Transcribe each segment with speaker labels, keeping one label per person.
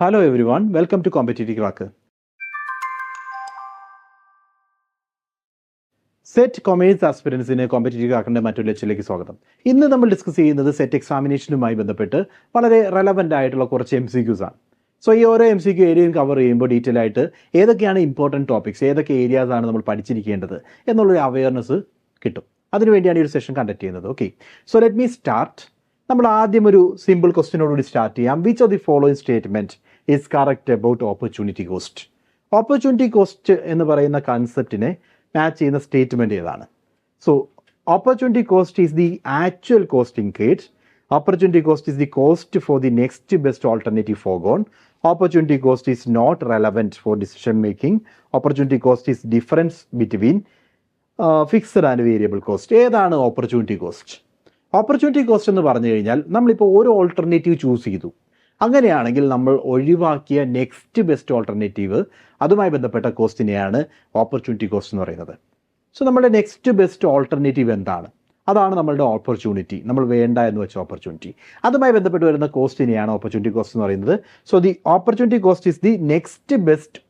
Speaker 1: Hello everyone welcome to competitive crack SET commerce ആസ്പിറൻസിന് competitive ക്രാക്കിന്റെ മറ്റൊരു ലക്ഷ്യത്തിലേക്ക് സ്വാഗതം. ഇന്ന് നമ്മൾ ഡിസ്കസ് ചെയ്യുന്നത് സെറ്റ് എക്സാമിനേഷനുമായി ബന്ധപ്പെട്ട് വളരെ റെലവന്റ് ആയിട്ടുള്ള കുറച്ച് എം സി ക്യൂസ് ആണ്. സോ ഈ ഓരോ എം സി ക്യൂ ഏരിയയും കവർ ചെയ്യുമ്പോൾ ഡീറ്റെയിൽ ആയിട്ട് ഏതൊക്കെയാണ് ഇമ്പോർട്ടന്റ് ടോപ്പിക്സ് ഏതൊക്കെ ഏരിയാസ് ആണ് നമ്മൾ പഠിച്ചിരിക്കേണ്ടത് എന്നുള്ളൊരു അവയർനെസ് കിട്ടും. അതിനുവേണ്ടിയാണ് ഈ ഒരു സെഷൻ കണ്ടക്ട് ചെയ്യുന്നത്. Okay so let me start നമ്മൾ ആദ്യം ഒരു സിമ്പിൾ ക്വസ്റ്റിനോടുകൂടി സ്റ്റാർട്ട് ചെയ്യാം. Which of the following statement is correct about opportunity cost opportunity cost എന്ന് പറയുന്ന കൺസെപ്റ്റിനെ മാച്ച് ചെയ്യുന്ന സ്റ്റേറ്റ്മെന്റ് ഏതാണ്? So opportunity cost is the actual cost incurred opportunity cost is the cost for the next best alternative forgone opportunity cost is not relevant for decision making opportunity cost is difference between fixed and variable cost ഏതാണ് opportunity cost opportunity cost എന്ന് പറഞ്ഞു കഴിഞ്ഞാൽ നമ്മളിപ്പോൾ ഒരു alternative choose ചെയ്തു. അങ്ങനെയാണെങ്കിൽ നമ്മൾ ഒഴിവാക്കിയ നെക്സ്റ്റ് ബെസ്റ്റ് ഓൾട്ടർനേറ്റീവ് അതുമായി ബന്ധപ്പെട്ട കോസ്റ്റിനെയാണ് ഓപ്പർച്യൂണിറ്റി കോസ്റ്റ് എന്ന് പറയുന്നത്. സോ നമ്മുടെ നെക്സ്റ്റ് ബെസ്റ്റ് ഓൾട്ടർനേറ്റീവ് എന്താണ്? അതാണ് നമ്മളുടെ ഓപ്പർച്യൂണിറ്റി നമ്മൾ വേണ്ട എന്ന് വെച്ച ഓപ്പർച്യൂണിറ്റി അതുമായി ബന്ധപ്പെട്ട് വരുന്ന കോസ്റ്റിനെയാണ് ഓപ്പർച്യൂണിറ്റി കോസ്റ്റ് എന്ന് പറയുന്നത്. So the opportunity cost is the next best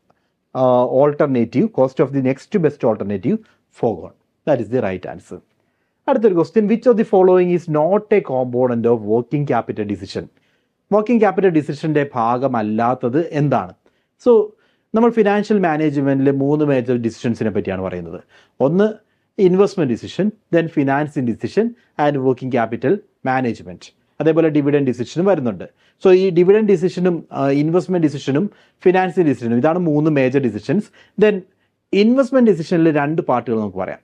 Speaker 1: alternative cost of the next best alternative forgone that is the right answer അടുത്തൊരു question which of the following is not a component of working capital decision working capital ഡിസിഷന്റെ ഭാഗമല്ലാത്തത് എന്താണ്? So നമ്മൾ financial മാനേജ്മെന്റിൽ മൂന്ന് major ഡിസിഷൻസിനെ പറ്റിയാണ് പറയുന്നത്. ഒന്ന് investment decision then financing decision and working capital management അതേപോലെ ഡിവിഡൻ ഡിസിഷനും വരുന്നുണ്ട്. സോ ഈ ഡിവിഡൻ ഡിസിഷനും ഇൻവെസ്റ്റ്മെന്റ് ഡിസിഷനും ഫിനാൻസിങ് ഡിസിഷനും ഇതാണ് മൂന്ന് മേജർ ഡിസിഷൻസ് ദെൻ ഇൻവെസ്റ്റ്മെന്റ് ഡിസിഷനിൽ രണ്ട് പാർട്ടുകൾ നമുക്ക് പറയാം.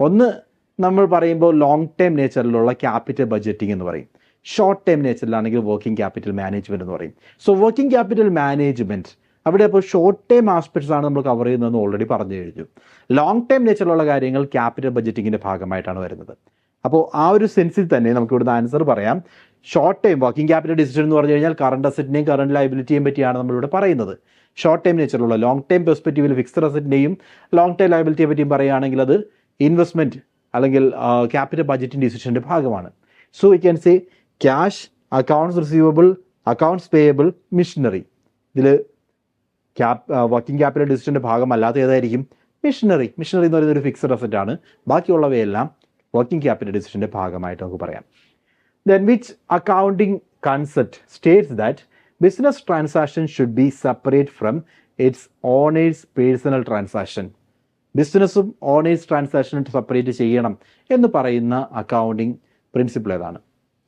Speaker 1: ഒന്ന് നമ്മൾ പറയുമ്പോൾ ലോങ് ടേം നേച്ചറിലുള്ള ക്യാപിറ്റൽ ബഡ്ജറ്റിംഗ് എന്ന് പറയും. ഷോർട്ട് ടേം നേച്ചറിലാണെങ്കിൽ വർക്കിംഗ് ക്യാപിറ്റൽ മാനേജ്മെന്റ് എന്ന് പറയും. സോ വർക്കിംഗ് ക്യാപിറ്റൽ മാനേജ്മെന്റ് അവിടെ അപ്പോൾ ഷോർട്ട് ടേം ആസ്പെക്ട്സ് ആണ് നമ്മൾ കവർ ചെയ്യുന്നതെന്ന് ഓൾറെഡി പറഞ്ഞു കഴിഞ്ഞു. ലോങ് ടേം നേച്ചറിലുള്ള കാര്യങ്ങൾ ക്യാപിറ്റൽ ബഡ്ജറ്റിങ്ങിന്റെ ഭാഗമായിട്ടാണ് വരുന്നത്. അപ്പോൾ ആ ഒരു സെൻസിൽ തന്നെ നമുക്ക് ഇവിടുന്ന് ആൻസർ പറയാം. Short time working capital decision എന്ന് പറഞ്ഞു കഴിഞ്ഞാൽ കറണ്ട് അസറ്റിനെയും കറണ്ട് ലൈബിലിറ്റിയും പറ്റിയാണ് നമ്മളിവിടെ പറയുന്നത്. ഷോർട്ട് ടൈം നേച്ചറിലുള്ള ലോങ് ടൈം പെർസ്പെക്റ്റീവിൽ ഫിക്സ്ഡ് അസറ്റിന്റെയും ലോങ് ടൈം ലൈബിലിറ്റിയെ പറ്റിയും പറയുകയാണെങ്കിൽ അത് ഇൻവെസ്റ്റ്മെന്റ് അല്ലെങ്കിൽ ക്യാപിറ്റൽ ബഡ്ജറ്റിംഗ് ഡിസിഷന്റെ ഭാഗമാണ്. So we can say cash accounts receivable accounts payable machinery ഇതിൽ ക്യാപ് വർക്കിംഗ് ക്യാപിറ്റൽ ഡിസിഷന്റെ ഭാഗമല്ലാത്ത ഏതായിരിക്കും? മിഷനറി മിഷനറി എന്ന് പറയുന്ന ഒരു ഫിക്സഡ് അസറ്റ് ആണ്. ബാക്കിയുള്ളവയെല്ലാം വർക്കിംഗ് ക്യാപിറ്റൽ ഡിസിഷന്റെ ഭാഗമായിട്ട് നമുക്ക് പറയാം. Then which accounting concept states that business transaction should be separate from its owner's personal transaction ബിസിനസ്സും ഓണേഴ്സ് ട്രാൻസാക്ഷനും സെപ്പറേറ്റ് ചെയ്യണം എന്ന് പറയുന്ന അക്കൗണ്ടിങ് പ്രിൻസിപ്പിൾ ഏതാണ്.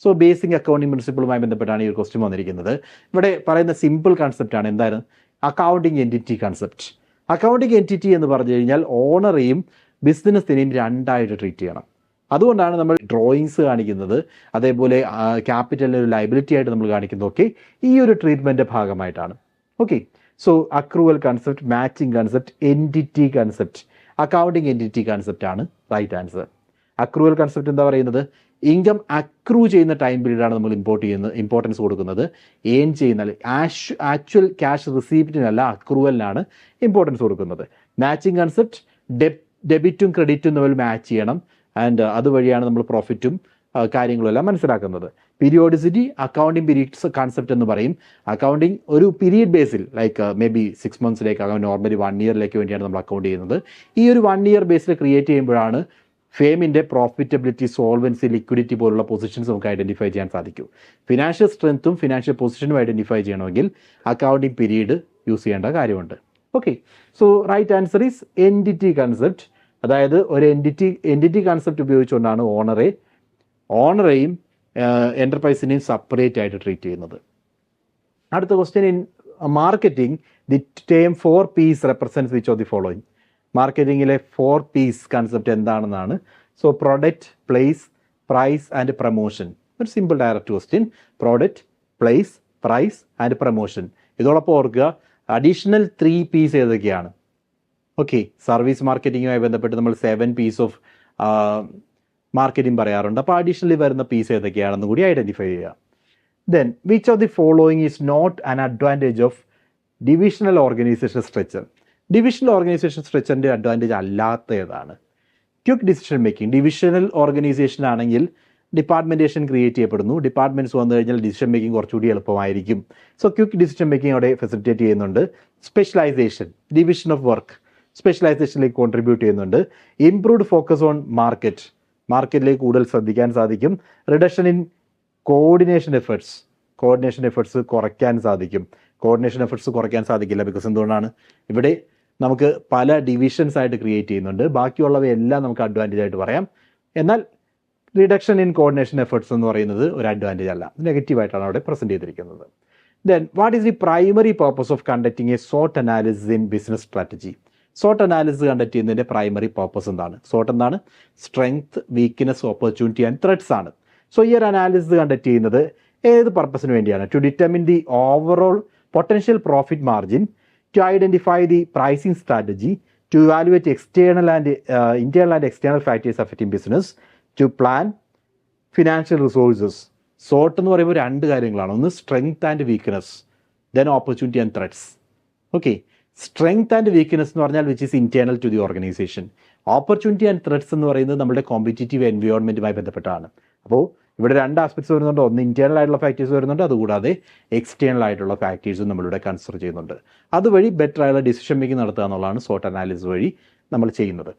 Speaker 1: സോ ബേസിക് അക്കൗണ്ടിങ് പ്രിൻസിപ്പിളുമായി ബന്ധപ്പെട്ടാണ് ഈ ഒരു ക്വസ്റ്റ്യൻ വന്നിരിക്കുന്നത്. ഇവിടെ പറയുന്ന സിമ്പിൾ കൺസെപ്റ്റാണ് എന്താണ്? Accounting entity concept accounting entity എന്ന് പറഞ്ഞു കഴിഞ്ഞാൽ ഓണറെയും ബിസിനസ്സിനെയും രണ്ടായിട്ട് ട്രീറ്റ് ചെയ്യണം. അതുകൊണ്ടാണ് നമ്മൾ ഡ്രോയിങ്സ് കാണിക്കുന്നത്. അതേപോലെ ക്യാപിറ്റലിന് ഒരു ലൈബിലിറ്റി ആയിട്ട് നമ്മൾ കാണിക്കുന്നതൊക്കെ ഈ ഒരു ട്രീറ്റ്മെന്റ് ഭാഗമായിട്ടാണ്. Okay so accrual concept matching concept entity concept accounting entity concept ആണ്. റൈറ്റ് ആൻസർ അക്രൂവൽ കൺസെപ്റ്റ് എന്താ പറയുന്നത്? ഇൻകം അക്രൂ ചെയ്യുന്ന ടൈം പീരീഡാണ് നമ്മൾ ഇമ്പോർട്ട് ചെയ്യുന്നത് ഇമ്പോർട്ടൻസ് കൊടുക്കുന്നത്. ഏൺ ചെയ്യുന്ന ആഷ് ആക്ച്വൽ ക്യാഷ് റിസീപ്റ്റിനല്ല അക്രൂവലിനാണ് ഇമ്പോർട്ടൻസ് കൊടുക്കുന്നത്. മാച്ചിങ് കൺസെപ്റ്റ് ഡെബ് ഡെബിറ്റും ക്രെഡിറ്റും തമ്മിൽ മാച്ച് ചെയ്യണം. ആൻഡ് അതുവഴിയാണ് നമ്മൾ പ്രോഫിറ്റും കാര്യങ്ങളും എല്ലാം മനസ്സിലാക്കുന്നത്. പീരിയോഡിസിറ്റി അക്കൗണ്ടിങ് പീരീഡ്സ് കൺസെപ്റ്റ് എന്ന് പറയും. അക്കൗണ്ടിങ് ഒരു പീരീഡ് ബേസിൽ ലൈക്ക് മേ ബി സിക്സ് മന്ത്സിലേക്ക് അങ്ങനെ നോർമലി വൺ ഇയറിലേക്ക് വേണ്ടിയാണ് നമ്മൾ അക്കൗണ്ട് ചെയ്യുന്നത്. ഈ ഒരു വൺ ഇയർ ബേസിൽ ക്രിയേറ്റ് ചെയ്യുമ്പോഴാണ് ഫേമിന്റെ പ്രോഫിറ്റബിലിറ്റി സോൾവൻസി ലിക്വിഡിറ്റി പോലുള്ള പൊസിഷൻസ് നമുക്ക് ഐഡന്റിഫൈ ചെയ്യാൻ സാധിക്കും. ഫിനാൻഷ്യൽ സ്ട്രെങ്ത്തും ഫിനാൻഷ്യൽ പൊസിഷനും ഐഡന്റിഫൈ ചെയ്യണമെങ്കിൽ അക്കൗണ്ടിങ് പീരീഡ് യൂസ് ചെയ്യേണ്ട കാര്യമുണ്ട്. Okay so right answer is entity concept അതായത് ഒരു എന്റിറ്റി എന്റിറ്റി കൺസെപ്റ്റ് ഉപയോഗിച്ചുകൊണ്ടാണ് ഓണറെ ഓണറെയും എന്റർപ്രൈസിനെയും സെപ്പറേറ്റ് ആയിട്ട് ട്രീറ്റ് ചെയ്യുന്നത്. അടുത്ത question in marketing the term four Ps represent which of the following മാർക്കറ്റിങ്ങിലെ four Ps concept എന്താണെന്നാണ്. So product place price and promotion ഒരു simple direct question product place price and promotion ഇതോടൊപ്പം ഓർക്കുക additional three Ps ഏതൊക്കെയാണ്? Okay service മാർക്കറ്റിങ്ങുമായി ബന്ധപ്പെട്ട് നമ്മൾ seven piece of marketing പറയാറുണ്ട്. അപ്പോൾ അഡീഷണലി വരുന്ന പീസ് ഏതൊക്കെയാണെന്ന് കൂടി ഐഡന്റിഫൈ ചെയ്യുക then which of the following is not an advantage of divisional organisation structure divisional organisation സ്ട്രക്ചറിന്റെ advantage അല്ലാത്ത ഏതാണ് quick decision making divisional organisation ആണെങ്കിൽ ഡിപ്പാർട്ട്മെന്റേഷൻ ക്രിയേറ്റ് ചെയ്യപ്പെടുന്നു. ഡിപ്പാർട്ട്മെന്റ്സ് വന്നു കഴിഞ്ഞാൽ ഡിസിഷൻ മേക്കിംഗ് കുറച്ചുകൂടി എളുപ്പമായിരിക്കും. സോ ക്വിക്ക് ഡിസിഷൻ മേക്കിംഗ് അവിടെ ഫെസിലിറ്റേറ്റ് ചെയ്യുന്നുണ്ട്. സ്പെഷ്യലൈസേഷൻ ഡിവിഷൻ ഓഫ് വർക്ക് സ്പെഷ്യലൈസേഷനിലേക്ക് കോൺട്രിബ്യൂട്ട് ചെയ്യുന്നുണ്ട്. ഇംപ്രൂവ്ഡ് ഫോക്കസ് ഓൺ മാർക്കറ്റ് മാർക്കറ്റിലേക്ക് കൂടുതൽ ശ്രദ്ധിക്കാൻ സാധിക്കും. Reduction in coordination efforts coordination efforts കുറയ്ക്കാൻ സാധിക്കും. കോർഡിനേഷൻ എഫേർട്സ് കുറയ്ക്കാൻ സാധിക്കില്ല ബിക്കോസ് എന്തുകൊണ്ടാണ്? ഇവിടെ നമുക്ക് പല ഡിവിഷൻസ് ആയിട്ട് ക്രിയേറ്റ് ചെയ്യുന്നുണ്ട്. ബാക്കിയുള്ളവയെല്ലാം നമുക്ക് അഡ്വാന്റേജ് ആയിട്ട് പറയാം. എന്നാൽ റിഡക്ഷൻ ഇൻ കോർഡിനേഷൻ എഫേർട്സ് എന്ന് പറയുന്നത് ഒരു അഡ്വാന്റേജ് അല്ല. നെഗറ്റീവായിട്ടാണ് അവിടെ പ്രസന്റ് ചെയ്തിരിക്കുന്നത്. Then what is the primary purpose of conducting A saute analysis in business strategy saute analysis conduct ചെയ്യുന്നതിന്റെ പ്രൈമറി പർപ്പസ് എന്താണ്? സോട്ട് എന്താണ്? Strength weakness opportunity and threads ആണ്. സോ ഈ ഒരു അനാലിസിസ് കണ്ടക്ട് ചെയ്യുന്നത് ഏത് പർപ്പസിന് വേണ്ടിയാണ്? To determine the overall potential profit margin to identify the pricing strategy to valuate external and internal and external factors affecting business to plan financial resources saute എന്ന് പറയുമ്പോൾ രണ്ട് കാര്യങ്ങളാണ്. ഒന്ന് strength and weakness then opportunity and threats okay strength and weakness എന്ന് പറഞ്ഞാൽ which is internal to the organisation opportunity and threats എന്ന് പറയുന്നത് നമ്മുടെ കോമ്പറ്റീറ്റീവ് എൻവയോൺമെന്റുമായി ബന്ധപ്പെട്ടാണ്. അപ്പോൾ ഇവിടെ രണ്ട് ആസ്പെക്ട്സ് വരുന്നുണ്ട്. ഒന്ന് ഇന്റേണൽ ആയിട്ടുള്ള ഫാക്ടേഴ്സ് വരുന്നുണ്ട്. അതുകൂടാതെ എക്സ്റ്റേണൽ ആയിട്ടുള്ള ഫാക്ടേഴ്സും നമ്മളിവിടെ കൺസിഡർ ചെയ്യുന്നുണ്ട്. അതുവഴി ബെറ്റർ ആയിട്ടുള്ള ഡിസിഷൻ മേക്കിംഗ് നടത്തുക എന്നുള്ളതാണ് സോട്ട് അനാലിസിസ് വഴി നമ്മൾ ചെയ്യുന്നത്.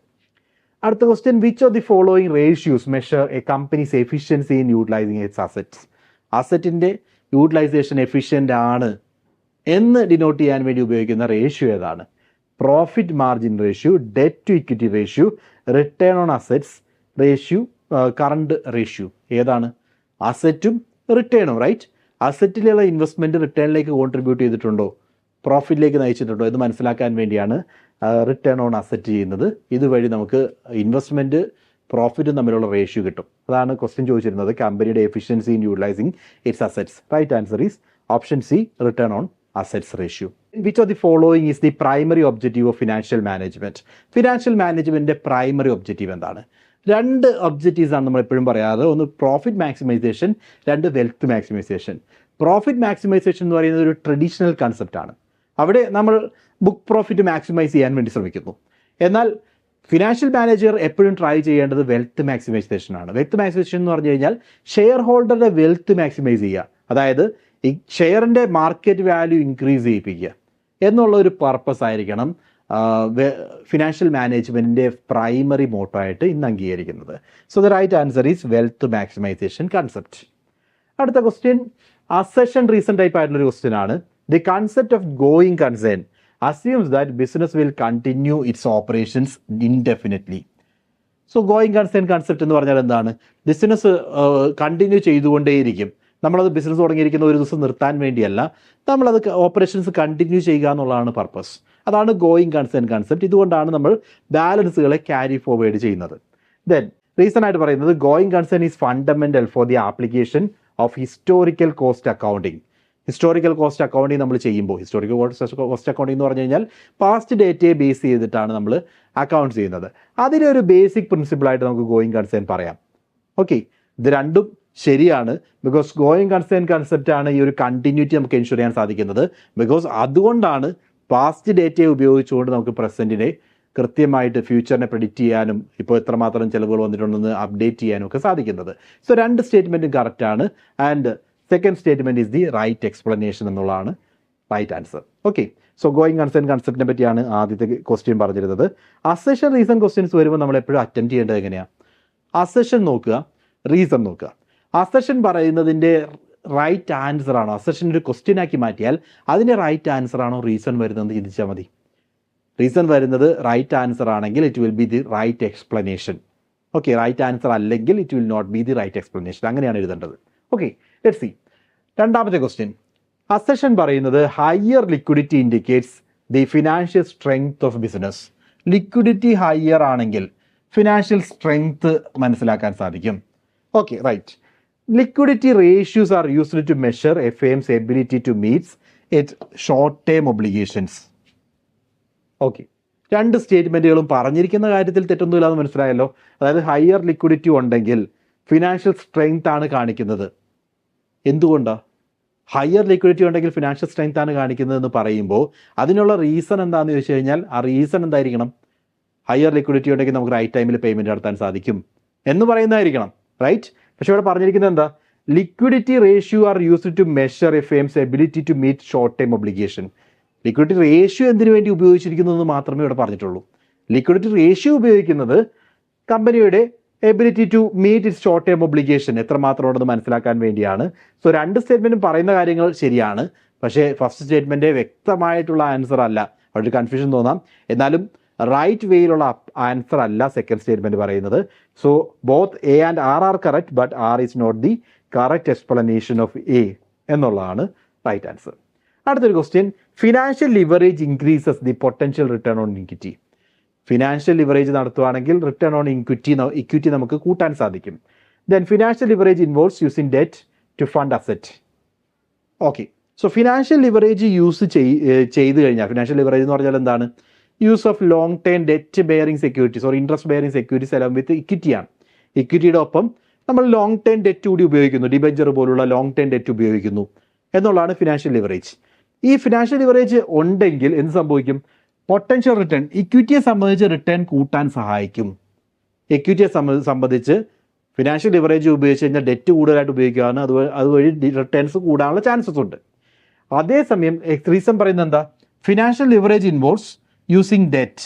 Speaker 1: അടുത്ത question which of the following ratios measure a company's efficiency in utilising its assets അസറ്റിന്റെ utilisation efficient ആണ് എന്ന് ഡിനോട്ട് ചെയ്യാൻ വേണ്ടി ഉപയോഗിക്കുന്ന റേഷ്യോ ഏതാണ്? Profit margin ratio debt to equity ratio return on assets ratio current ratio ഏതാണ്? അസറ്റും റിട്ടേണും right അസറ്റിലുള്ള ഇൻവെസ്റ്റ്മെന്റ് റിട്ടേണിലേക്ക് കോൺട്രിബ്യൂട്ട് ചെയ്തിട്ടുണ്ടോ? പ്രോഫിറ്റിലേക്ക് നയിച്ചിട്ടുണ്ടോ എന്ന് മനസ്സിലാക്കാൻ വേണ്ടിയാണ് റിട്ടേൺ ഓൺ അസറ്റ് ചെയ്യുന്നത്. ഇതുവഴി നമുക്ക് ഇൻവെസ്റ്റ്മെന്റ് പ്രോഫിറ്റും തമ്മിലുള്ള റേഷ്യോ കിട്ടും. അതാണ് ക്വസ്റ്റ്യൻ ചോദിച്ചിരുന്നത്. കമ്പനിയുടെ efficiency in utilizing its assets right answer is option C return on assets ratio which of the following is the primary objective of financial management financial മാനേജ്മെന്റിന്റെ primary objective എന്താണ്? രണ്ട് objectives ആണ് നമ്മൾ എപ്പോഴും പറയാറ്. ഒന്ന് പ്രോഫിറ്റ് മാക്സിമൈസേഷൻ രണ്ട് wealth maximisation profit maximisation എന്ന് പറയുന്നത് ഒരു ട്രഡീഷണൽ കൺസെപ്റ്റാണ് അവിടെ നമ്മൾ ബുക്ക് പ്രോഫിറ്റ് മാക്സിമൈസ് ചെയ്യാൻ വേണ്ടി ശ്രമിക്കുന്നു. എന്നാൽ ഫിനാൻഷ്യൽ മാനേജർ എപ്പോഴും ട്രൈ ചെയ്യേണ്ടത് വെൽത്ത് മാക്സിമൈസേഷൻ ആണ്. വെൽത്ത് മാക്സിമൈസേഷൻ എന്ന് പറഞ്ഞു കഴിഞ്ഞാൽ ഷെയർ ഹോൾഡറുടെ വെൽത്ത് മാക്സിമൈസ് ചെയ്യുക. അതായത് ഈ ഷെയറിന്റെ മാർക്കറ്റ് വാല്യൂ ഇൻക്രീസ് ചെയ്യിപ്പിക്കുക എന്നുള്ള ഒരു പർപ്പസ് ആയിരിക്കണം ഫിനാൻഷ്യൽ മാനേജ്മെന്റിന്റെ പ്രൈമറി മോട്ടോ ആയിട്ട് ഇന്ന് അംഗീകരിക്കുന്നത്. So the right answer is wealth maximisation concept അടുത്ത ക്വസ്റ്റ്യൻ അസെഷൻ റീസൺ ടൈപ്പ് ആയിട്ടുള്ള ഒരു ക്വസ്റ്റ്യൻ ആണ്. The concept of going concern assumes that business will continue its operations indefinitely so going concern concept എന്ന് പറഞ്ഞാൽ എന്താണ്? ബിസിനസ് കണ്ടിന്യൂ ചെയ്തുകൊണ്ടേയിരിക്കും. നമ്മളത് business തുടങ്ങിയിരിക്കുന്ന ഒരു ദിവസം നിർത്താൻ വേണ്ടിയല്ല നമ്മളത് ഓപ്പറേഷൻസ് കണ്ടിന്യൂ ചെയ്യുക എന്നുള്ളതാണ് പർപ്പസ് അതാണ് ഗോയിങ് കൺസേൺ കൺസെപ്റ്റ് ഇതുകൊണ്ടാണ് നമ്മൾ ബാലൻസുകളെ ക്യാരി ഫോർവേഡ് ചെയ്യുന്നത്. ദെൻ റീസൺ ആയിട്ട് പറയുന്നത് going concern is fundamental for the application of historical cost accounting historical cost accounting നമ്മൾ ചെയ്യുമ്പോൾ ഹിസ്റ്റോറിക്കൽ കോസ്റ്റ് അക്കൗണ്ടിങ് എന്ന് പറഞ്ഞു കഴിഞ്ഞാൽ പാസ്റ്റ് ഡേറ്റയെ ബേസ് ചെയ്തിട്ടാണ് നമ്മൾ അക്കൗണ്ട് ചെയ്യുന്നത്. അതിനൊരു ബേസിക് പ്രിൻസിപ്പിളായിട്ട് നമുക്ക് ഗോയിങ് കൺസേൺ പറയാം. ഓക്കെ ഇത് രണ്ടും ശരിയാണ്. ബിക്കോസ് ഗോയിങ് കൺസേൺ കൺസെപ്റ്റ് ആണ് ഈ ഒരു കണ്ടിന്യൂറ്റി നമുക്ക് എൻഷുർ ചെയ്യാൻ സാധിക്കുന്നത്. ബിക്കോസ് അതുകൊണ്ടാണ് പാസ്റ്റ് ഡേറ്റയെ ഉപയോഗിച്ചുകൊണ്ട് നമുക്ക് പ്രസന്റിനെ കൃത്യമായിട്ട് ഫ്യൂച്ചറിനെ പ്രിഡിക്റ്റ് ചെയ്യാനും ഇപ്പോൾ എത്രമാത്രം ചിലവുകൾ വന്നിട്ടുണ്ടെന്ന് അപ്ഡേറ്റ് ചെയ്യാനും ഒക്കെ സാധിക്കുന്നത്. സോ രണ്ട് സ്റ്റേറ്റ്മെന്റും കറക്റ്റാണ് and second statement is the right explanation എന്നുള്ളതാണ് right answer okay so going concern കൺസെപ്റ്റിനെ പറ്റിയാണ് ആദ്യത്തെ ക്വസ്റ്റ്യൻ പറഞ്ഞിരുന്നത്. അസെഷൻ റീസൺ ക്വസ്റ്റ്യൻസ് വരുമ്പോൾ നമ്മൾ എപ്പോഴും അറ്റൻഡ് ചെയ്യേണ്ടത് എങ്ങനെയാണ് അസെഷൻ നോക്കുക റീസൺ നോക്കുക. അസെഷൻ പറയുന്നതിന്റെ റൈറ്റ് ആൻസർ ആണോ? അസഷൻ ഒരു ക്വസ്റ്റ്യൻ ആക്കി മാറ്റിയാൽ അതിന്റെ റൈറ്റ് ആൻസർ ആണോ റീസൺ വരുന്നത്? ചിന്തിച്ചാൽ മതി. റീസൺ വരുന്നത് റൈറ്റ് ആൻസർ ആണെങ്കിൽ it will be the right explanation okay right answer അല്ലെങ്കിൽ it will not be the right explanation അങ്ങനെയാണ് എഴുതേണ്ടത്. ഓക്കെ ലെറ്റ് സി രണ്ടാമത്തെ ക്വസ്റ്റ്യൻ അസഷൻ പറയുന്നത് higher liquidity indicates the financial strength of business liquidity higher ആണെങ്കിൽ financial strength മനസ്സിലാക്കാൻ സാധിക്കും. Okay right liquidity ratios are used to measure firm's ability to meets it short term obligations okay രണ്ട് സ്റ്റേറ്റ്മെന്റുകളും പറഞ്ഞിരിക്കുന്ന കാര്യത്തിൽ തെറ്റൊന്നുമില്ല എന്ന് മനസ്സിലായല്ലോ. അതായത് ഹയർ ലിക്വിഡിറ്റി ഉണ്ടെങ്കിൽ ഫിനാൻഷ്യൽ സ്ട്രെങ്ത് ആണ് കാണിക്കുന്നത്. എന്തുകൊണ്ടാണ് ഹയർ ലിക്വിഡിറ്റി ഉണ്ടെങ്കിൽ ഫിനാൻഷ്യൽ സ്ട്രെങ്ത് ആണ് കാണിക്കുന്നത് എന്ന് പറയുമ്പോൾ അതിനുള്ള റീസൺ എന്താണെന്ന് ചോദിച്ചു കഴിഞ്ഞാൽ ആ റീസൺ എന്തായിരിക്കണം? ഹയർ ലിക്വിഡിറ്റി ഉണ്ടെങ്കിൽ നമുക്ക് റൈറ്റ് ടൈമിൽ പേയ്മെന്റ് നടത്താൻ സാധിക്കും എന്ന് പറയുന്നതായിരിക്കണം. റൈറ്റ് പക്ഷെ ഇവിടെ പറഞ്ഞിരിക്കുന്നത് എന്താ? Liquidity ratio are used to measure a firm's ability to meet short time obligation liquidity ratio എന്തിനു വേണ്ടി ഉപയോഗിച്ചിരിക്കുന്നു എന്ന് മാത്രമേ ഇവിടെ പറഞ്ഞിട്ടുള്ളൂ. ലിക്വിഡിറ്റി റേഷ്യോ ഉപയോഗിക്കുന്നത് കമ്പനിയുടെ ability to meet it short time obligation എത്രമാത്രം ഉണ്ടെന്ന് മനസ്സിലാക്കാൻ വേണ്ടിയാണ്. സോ രണ്ട് സ്റ്റേറ്റ്മെന്റും പറയുന്ന കാര്യങ്ങൾ ശരിയാണ്. പക്ഷേ ഫസ്റ്റ് സ്റ്റേറ്റ്മെന്റ് വ്യക്തമായിട്ടുള്ള ആൻസർ അല്ല. അവിടെ കൺഫ്യൂഷൻ തോന്നാം. എന്നാലും റൈറ്റ് വേയിലുള്ള ആൻസർ അല്ല സെക്കൻഡ് സ്റ്റേറ്റ്മെന്റ് പറയുന്നത്. So both A and R are correct but R is not the correct explanation of A എന്നുള്ളതാണ് റൈറ്റ് ആൻസർ അടുത്തൊരു question financial leverage increases the potential return on equity financial leverage നടത്തുവാണെങ്കിൽ return on equity equity നമുക്ക് കൂട്ടാൻ സാധിക്കും. Then financial leverage involves using debt to fund asset okay so financial leverage use ചെയ്ത് കഴിഞ്ഞാൽ financial leverage എന്ന് പറഞ്ഞാൽ എന്താണ്? Use of long term debt bearing securities or interest bearing securities എല്ലാം with ഇക്വിറ്റിയാണ് ഇക്വിറ്റിയുടെ ഒപ്പം നമ്മൾ ലോങ് ടേം ഡെറ്റ് കൂടി ഉപയോഗിക്കുന്നു. ഡിബഞ്ചർ പോലുള്ള ലോങ് ടേം ഡെറ്റ് ഉപയോഗിക്കുന്നു. എന്നുള്ളതാണ് ഫിനാൻഷ്യൽ ലിവറേജ് ഈ ഫിനാൻഷ്യൽ ലിവറേജ് ഉണ്ടെങ്കിൽ എന്ത് സംഭവിക്കും? പൊട്ടൻഷ്യൽ റിട്ടേൺ ഇക്വിറ്റിയെ സംബന്ധിച്ച് റിട്ടേൺ കൂട്ടാൻ സഹായിക്കും. ഇക്വിറ്റിയെ സംബന്ധിച്ച് ഫിനാൻഷ്യൽ ലിവറേജ് ഉപയോഗിച്ച് കഴിഞ്ഞാൽ ഡെറ്റ് കൂടുതലായിട്ട് ഉപയോഗിക്കുകയാണ് അത് അതുവഴി റിട്ടേൺസ് കൂടാനുള്ള ചാൻസസ് ഉണ്ട്. അതേസമയം റീസൺ പറയുന്നത് എന്താ? Financial leverage involves using debt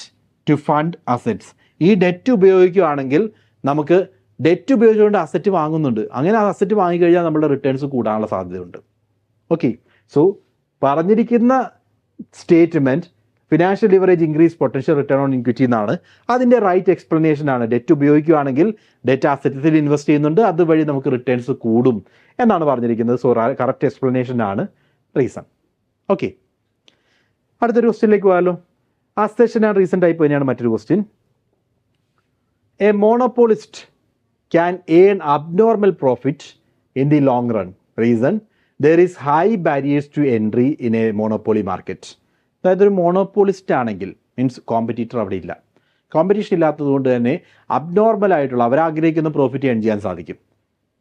Speaker 1: to fund assets ഈ ഡെറ്റ് ഉപയോഗിക്കുകയാണെങ്കിൽ നമുക്ക് ഡെറ്റ് ഉപയോഗിച്ചുകൊണ്ട് അസറ്റ് വാങ്ങുന്നുണ്ട്. അങ്ങനെ ആ അസറ്റ് വാങ്ങിക്കഴിഞ്ഞാൽ നമ്മുടെ റിട്ടേൺസ് കൂടാനുള്ള സാധ്യതയുണ്ട്. ഓക്കെ സോ പറഞ്ഞിരിക്കുന്ന statement financial leverage increase potential return on equity എന്നാണ്. അതിന്റെ റൈറ്റ് എക്സ്പ്ലനേഷൻ ആണ്. ഡെറ്റ് ഉപയോഗിക്കുകയാണെങ്കിൽ ഡെറ്റ് അസറ്റ്സിൽ ഇൻവെസ്റ്റ് ചെയ്യുന്നുണ്ട്. അതുവഴി നമുക്ക് റിട്ടേൺസ് കൂടും എന്നാണ് പറഞ്ഞിരിക്കുന്നത്. സോ കറക്റ്റ് എക്സ്പ്ലനേഷൻ ആണ് റീസൺ ഓക്കെ അടുത്തൊരു ക്വസ്റ്റ്യനിലേക്ക് പോയാലോ സെഷൻ ആൻഡ് റീസെന്റ് ആയി തന്നെയാണ് മറ്റൊരു question a monopolist can earn abnormal profit in the long run reason there is high barriers to entry in a monopoly market അതായത് ഒരു മോണോപോളിസ്റ്റ് ആണെങ്കിൽ മീൻസ് കോമ്പറ്റീറ്റർ അവിടെ ഇല്ല. കോമ്പറ്റീഷൻ ഇല്ലാത്തത് കൊണ്ട് തന്നെ അബ്നോർമൽ ആയിട്ടുള്ള അവരാഗ്രഹിക്കുന്ന പ്രോഫിറ്റ് ഏൺ ചെയ്യാൻ സാധിക്കും.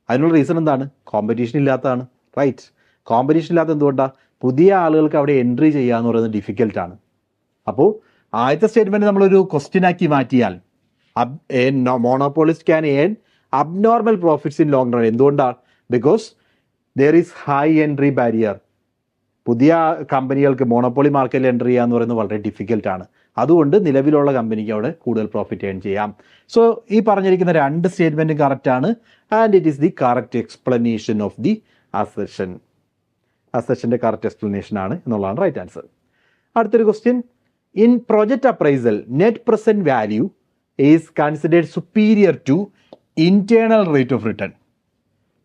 Speaker 1: അതിനുള്ള റീസൺ എന്താണ്? കോമ്പറ്റീഷൻ ഇല്ലാത്തതാണ് റൈറ്റ് കോമ്പറ്റീഷൻ ഇല്ലാത്ത എന്തുകൊണ്ടാണ് പുതിയ ആളുകൾക്ക് അവിടെ എൻട്രി ചെയ്യുക എന്ന് പറയുന്നത് ഡിഫിക്കൽട്ടാണ് അപ്പോൾ ആദ്യത്തെ സ്റ്റേറ്റ്മെന്റ് നമ്മളൊരു ക്വസ്റ്റ്യൻ ആക്കി മാറ്റിയാൽ monopolist can earn abnormal profits in long run എന്തുകൊണ്ടാണ് because there is high entry barrier പുതിയ കമ്പനികൾക്ക് മോണോപോളി മാർക്കറ്റിൽ എന്റർ ചെയ്യുക എന്ന് പറയുന്നത് വളരെ ഡിഫിക്കൽട്ടാണ് അതുകൊണ്ട് നിലവിലുള്ള കമ്പനിക്ക് അവിടെ കൂടുതൽ പ്രോഫിറ്റ് ഏൺ ചെയ്യാം. സോ ഈ പറഞ്ഞിരിക്കുന്ന രണ്ട് സ്റ്റേറ്റ്മെന്റും കറക്റ്റാണ് and it is the correct explanation of the assertion അസെഷന്റെ correct explanation ആണ് എന്നുള്ളതാണ് റൈറ്റ് ആൻസർ അടുത്തൊരു question in project appraisal net present value is considered superior to internal rate of return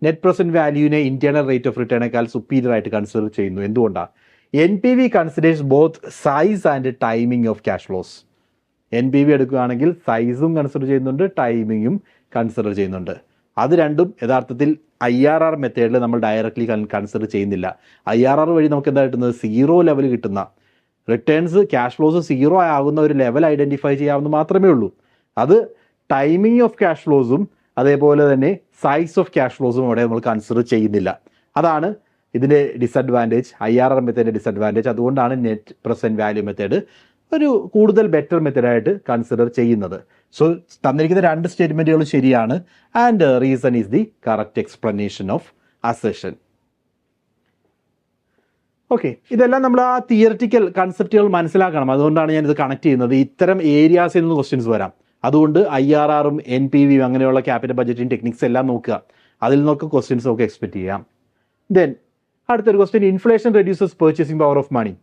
Speaker 1: net present വാല്യൂവിനെ internal rate of റിട്ടേണേക്കാൾ superior ആയിട്ട് consider ചെയ്യുന്നു. എന്തുകൊണ്ടാണ് N P V considers both size and timing of cash flows N P V എടുക്കുകയാണെങ്കിൽ സൈസും consider ചെയ്യുന്നുണ്ട് ടൈമിങ്ങും consider ചെയ്യുന്നുണ്ട്. അത് രണ്ടും യഥാർത്ഥത്തിൽ ഐ ആർ ആർ മെത്തേഡിൽ നമ്മൾ ഡയറക്റ്റ്ലി കൺസിഡർ ചെയ്യുന്നില്ല. ഐ ആർ ആർ വഴി നമുക്ക് എന്താ കിട്ടുന്നത്? സീറോ ലെവൽ കിട്ടുന്ന റിട്ടേൺസ് ക്യാഷ് ഫ്ലോസ് സീറോ ആകുന്ന ഒരു ലെവൽ ഐഡന്റിഫൈ ചെയ്യാവുന്ന മാത്രമേ ഉള്ളൂ. അത് ടൈമിംഗ് ഓഫ് ക്യാഷ് ഫ്ലോസും അതേപോലെ തന്നെ സൈസ് ഓഫ് ക്യാഷ് ഫ്ലോസും അവിടെ നമ്മൾ കൺസിഡർ ചെയ്യുന്നില്ല. അതാണ് ഇതിന്റെ ഡിസഡ്വാന്റേജ് ഐ ആർ ആർ മെത്തേഡിന്റെ ഡിസഡ്വാന്റേജ് അതുകൊണ്ടാണ് നെറ്റ് പ്രസന്റ് വാല്യൂ മെത്തേഡ് ഒരു കൂടുതൽ ബെറ്റർ മെത്തേഡായിട്ട് കൺസിഡർ ചെയ്യുന്നത്. സോ തന്നിരിക്കുന്ന രണ്ട് സ്റ്റേറ്റ്മെന്റുകൾ ശരിയാണ്. And reason is the correct explanation of assertion okay ഇതെല്ലാം നമ്മൾ ആ തിയററ്റിക്കൽ കൺസെപ്റ്റുകൾ മനസ്സിലാക്കണം. അതുകൊണ്ടാണ് ഞാൻ ഇത് കണക്ട് ചെയ്യുന്നത്. ഇത്തരം ഏരിയാസിൽ നിന്ന് ക്വസ്റ്റ്യൻസ് വരാം. അതുകൊണ്ട് ഐ ആർ ആറും എൻ പി വിയും അങ്ങനെയുള്ള ക്യാപിറ്റൽ ബഡ്ജറ്റിംഗ് ടെക്നിക്സ് എല്ലാം നോക്കുക. അതിൽ നിന്നൊക്കെ ക്വസ്റ്റ്യൻസ് നമുക്ക് എക്സ്പെക്ട് ചെയ്യാം. ദെൻ അടുത്തൊരു question inflation reduces purchasing power of money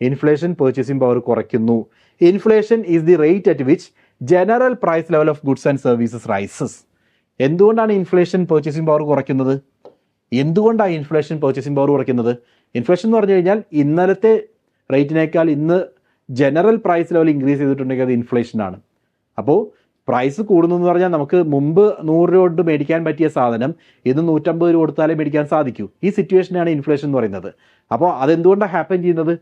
Speaker 1: inflation purchasing power കുറയ്ക്കുന്നു. Inflation is the rate at which general price level of goods and services rises എന്തുകൊണ്ടാണ് ഇൻഫ്ലേഷൻ പർച്ചേസിംഗ് പവർ കുറയ്ക്കുന്നത്? എന്തുകൊണ്ടാണ് ഇൻഫ്ലേഷൻ പർച്ചേസിംഗ് പവർ കുറയ്ക്കുന്നത്? Inflation എന്ന് പറഞ്ഞു കഴിഞ്ഞാൽ ഇന്നലത്തെ റേറ്റിനേക്കാൾ ഇന്ന് ജനറൽ പ്രൈസ് ലെവൽ ഇൻക്രീസ് ചെയ്തിട്ടുണ്ടെങ്കിൽ അത് ഇൻഫ്ലേഷൻ ആണ്. അപ്പോൾ പ്രൈസ് കൂടുന്നു എന്ന് പറഞ്ഞാൽ നമുക്ക് മുമ്പ് നൂറ് രൂപ കൊണ്ട് മേടിക്കാൻ പറ്റിയ സാധനം ഇന്ന് നൂറ്റമ്പത് രൂപ കൊടുത്താലേ മേടിക്കാൻ സാധിക്കൂ. ഈ സിറ്റുവേഷനാണ് ഇൻഫ്ലേഷൻ എന്ന് പറയുന്നത്. അപ്പോൾ അതെന്തുകൊണ്ടാണ് ഹാപ്പൻ ചെയ്യുന്നത്?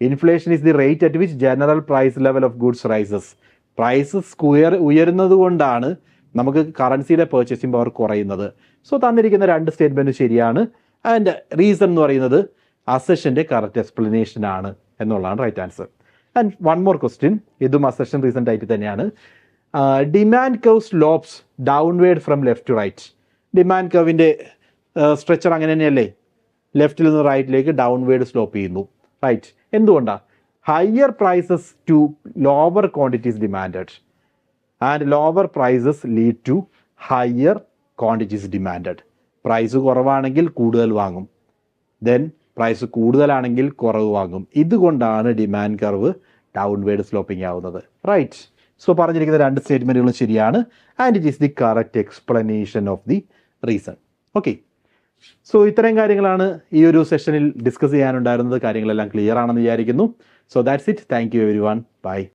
Speaker 1: Inflation is the rate at which general price level of goods rises prices ഉയർ ഉയരുന്നത് കൊണ്ടാണ് നമുക്ക് കറൻസിയുടെ പർച്ചേസിംഗ് പവർ കുറയുന്നത്. സോ തന്നിരിക്കുന്ന രണ്ട് സ്റ്റേറ്റ്മെന്റ് ശരിയാണ്. ആൻഡ് റീസൺ എന്ന് പറയുന്നത് അസെഷന്റെ കറക്റ്റ് എക്സ്പ്ലനേഷൻ ആണ് എന്നുള്ളതാണ് right answer and one more question ഇതും അസഷൻ റീസൺ ടൈപ്പ് തന്നെയാണ്. Demand curve slopes downward from left to right demand കവിന്റെ structure അങ്ങനെ തന്നെയല്ലേ? ലെഫ്റ്റിൽ നിന്ന് റൈറ്റിലേക്ക് ഡൗൺവേഡ് സ്ലോപ്പ് ചെയ്യുന്നു. റൈറ്റ് എന്തുകൊണ്ടാണ് higher prices to lower quantities demanded and lower prices lead to higher quantities demanded price കുറവാണെങ്കിൽ കൂടുതൽ വാങ്ങും. ദെൻ പ്രൈസ് കൂടുതലാണെങ്കിൽ കുറവ് വാങ്ങും. ഇതുകൊണ്ടാണ് ഡിമാൻഡ് കർവ് ഡൗൺവേഡ് സ്ലോപ്പിംഗ് ആവുന്നത്. റൈറ്റ് സോ പറഞ്ഞിരിക്കുന്ന രണ്ട് സ്റ്റേറ്റ്മെന്റുകളും ശരിയാണ്. And it is the correct explanation of the reason okay so ഇത്രയും കാര്യങ്ങളാണ് ഈ ഒരു സെഷനിൽ ഡിസ്കസ് ചെയ്യാനുണ്ടായിരുന്നത്. കാര്യങ്ങളെല്ലാം ക്ലിയർ ആണെന്ന് വിചാരിക്കുന്നു. So that's it thank you everyone bye